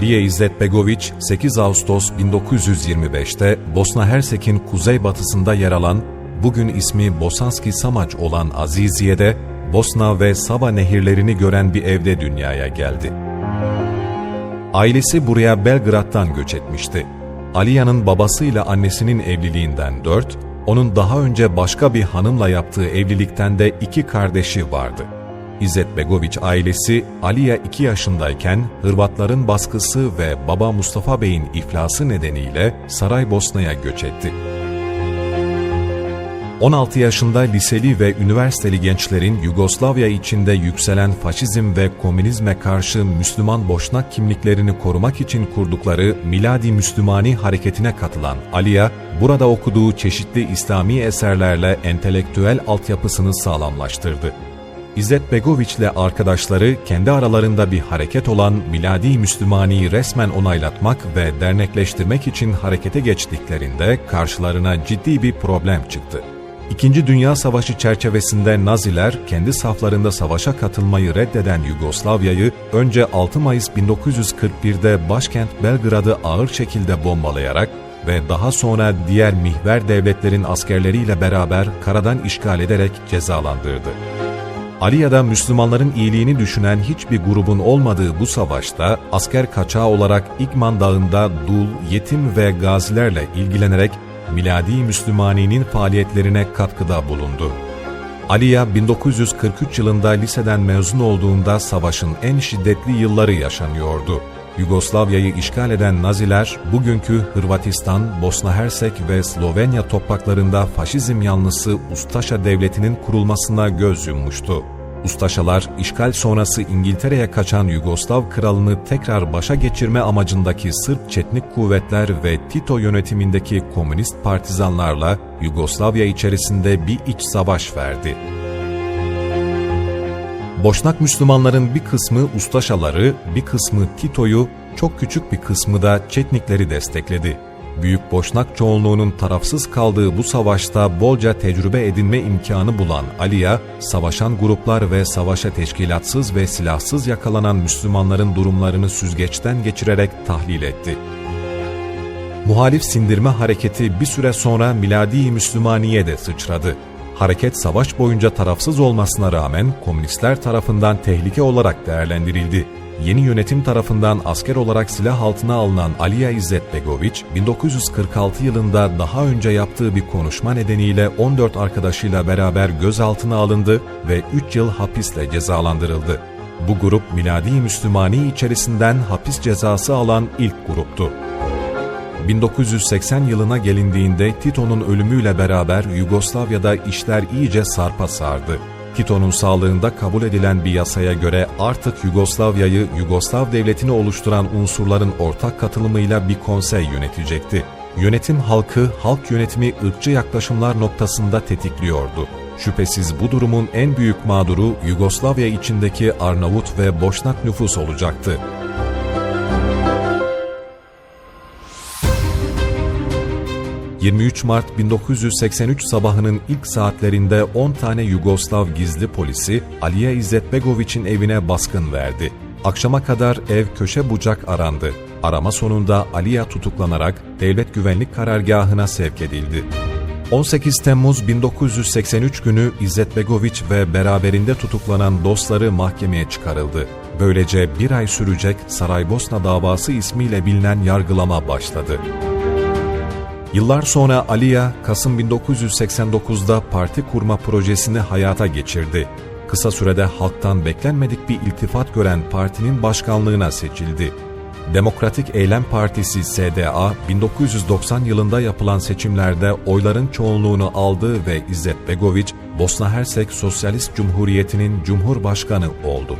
Aliye İzzet Begoviç 8 Ağustos 1925'te Bosna Hersek'in kuzeybatısında yer alan, bugün ismi Bosanski Samaç olan Aziziye'de Bosna ve Sava nehirlerini gören bir evde dünyaya geldi. Ailesi buraya Belgrad'dan göç etmişti. Aliya'nın babasıyla annesinin evliliğinden dört, onun daha önce başka bir hanımla yaptığı evlilikten de iki kardeşi vardı. İzzet Begoviç ailesi Aliya 2 yaşındayken Hırvatların baskısı ve baba Mustafa Bey'in iflası nedeniyle Saraybosna'ya göç etti. 16 yaşında liseli ve üniversiteli gençlerin Yugoslavya içinde yükselen faşizm ve komünizme karşı Müslüman boşnak kimliklerini korumak için kurdukları Miladi Müslümani hareketine katılan Aliya, burada okuduğu çeşitli İslami eserlerle entelektüel altyapısını sağlamlaştırdı. İzzet Begoviç ile arkadaşları kendi aralarında bir hareket olan Miladi Müslümani'yi resmen onaylatmak ve dernekleştirmek için harekete geçtiklerinde karşılarına ciddi bir problem çıktı. İkinci Dünya Savaşı çerçevesinde Naziler kendi saflarında savaşa katılmayı reddeden Yugoslavya'yı önce 6 Mayıs 1941'de başkent Belgrad'ı ağır şekilde bombalayarak ve daha sonra diğer mihver devletlerin askerleriyle beraber karadan işgal ederek cezalandırdı. Aliya'da Müslümanların iyiliğini düşünen hiçbir grubun olmadığı bu savaşta asker kaçağı olarak İkman Dağı'nda dul, yetim ve gazilerle ilgilenerek Miladi Müslümani'nin faaliyetlerine katkıda bulundu. Aliya 1943 yılında liseden mezun olduğunda savaşın en şiddetli yılları yaşanıyordu. Yugoslavya'yı işgal eden Naziler, bugünkü Hırvatistan, Bosna Hersek ve Slovenya topraklarında faşizm yanlısı Ustaşa Devleti'nin kurulmasına göz yummuştu. Ustaşalar, işgal sonrası İngiltere'ye kaçan Yugoslav kralını tekrar başa geçirme amacındaki Sırp Çetnik kuvvetler ve Tito yönetimindeki komünist partizanlarla Yugoslavya içerisinde bir iç savaş verdi. Boşnak Müslümanların bir kısmı Ustaşaları, bir kısmı Tito'yu, çok küçük bir kısmı da Çetnikleri destekledi. Büyük Boşnak çoğunluğunun tarafsız kaldığı bu savaşta bolca tecrübe edinme imkanı bulan Aliya, savaşan gruplar ve savaşa teşkilatsız ve silahsız yakalanan Müslümanların durumlarını süzgeçten geçirerek tahlil etti. Muhalif sindirme hareketi bir süre sonra Miladi Müslümaniye de sıçradı. Hareket savaş boyunca tarafsız olmasına rağmen komünistler tarafından tehlike olarak değerlendirildi yeni yönetim tarafından asker olarak silah altına alınan Aliya İzzet Begoviç, 1946 yılında daha önce yaptığı bir konuşma nedeniyle 14 arkadaşıyla beraber gözaltına alındı ve 3 yıl hapisle cezalandırıldı. Bu grup miladi Müslümani içerisinden hapis cezası alan ilk gruptu. 1980 yılına gelindiğinde Tito'nun ölümüyle beraber Yugoslavya'da işler iyice sarpa sardı. Tito'nun sağlığında kabul edilen bir yasaya göre artık Yugoslavya'yı Yugoslav devletini oluşturan unsurların ortak katılımıyla bir konsey yönetecekti. Yönetim halkı, halk yönetimi ırkçı yaklaşımlar noktasında tetikliyordu. Şüphesiz bu durumun en büyük mağduru Yugoslavya içindeki Arnavut ve Boşnak nüfus olacaktı. 23 Mart 1983 sabahının ilk saatlerinde 10 tane Yugoslav gizli polisi Aliye İzzet Begoviç'in evine baskın verdi. Akşama kadar ev köşe bucak arandı. Arama sonunda Aliya tutuklanarak devlet güvenlik karargahına sevk edildi. 18 Temmuz 1983 günü İzzet Begoviç ve beraberinde tutuklanan dostları mahkemeye çıkarıldı. Böylece bir ay sürecek Saraybosna davası ismiyle bilinen yargılama başladı. Yıllar sonra Aliya, Kasım 1989'da parti kurma projesini hayata geçirdi. Kısa sürede halktan beklenmedik bir iltifat gören partinin başkanlığına seçildi. Demokratik Eylem Partisi SDA, 1990 yılında yapılan seçimlerde oyların çoğunluğunu aldı ve İzzet Begoviç, Bosna Hersek Sosyalist Cumhuriyeti'nin Cumhurbaşkanı oldu.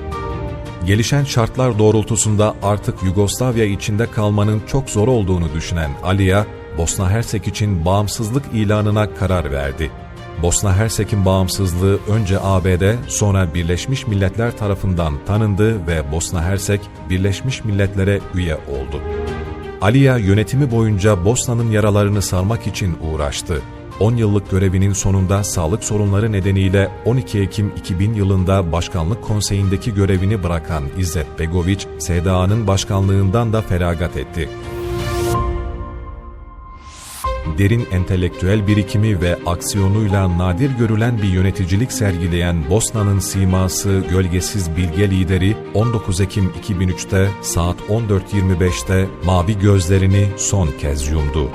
Gelişen şartlar doğrultusunda artık Yugoslavya içinde kalmanın çok zor olduğunu düşünen Aliya, Bosna Hersek için bağımsızlık ilanına karar verdi. Bosna Hersek'in bağımsızlığı önce ABD sonra Birleşmiş Milletler tarafından tanındı ve Bosna Hersek Birleşmiş Milletler'e üye oldu. Aliya yönetimi boyunca Bosna'nın yaralarını sarmak için uğraştı. 10 yıllık görevinin sonunda sağlık sorunları nedeniyle 12 Ekim 2000 yılında Başkanlık Konseyi'ndeki görevini bırakan İzzet Begoviç, SDA'nın başkanlığından da feragat etti derin entelektüel birikimi ve aksiyonuyla nadir görülen bir yöneticilik sergileyen Bosna'nın siması gölgesiz bilge lideri 19 Ekim 2003'te saat 14.25'te mavi gözlerini son kez yumdu.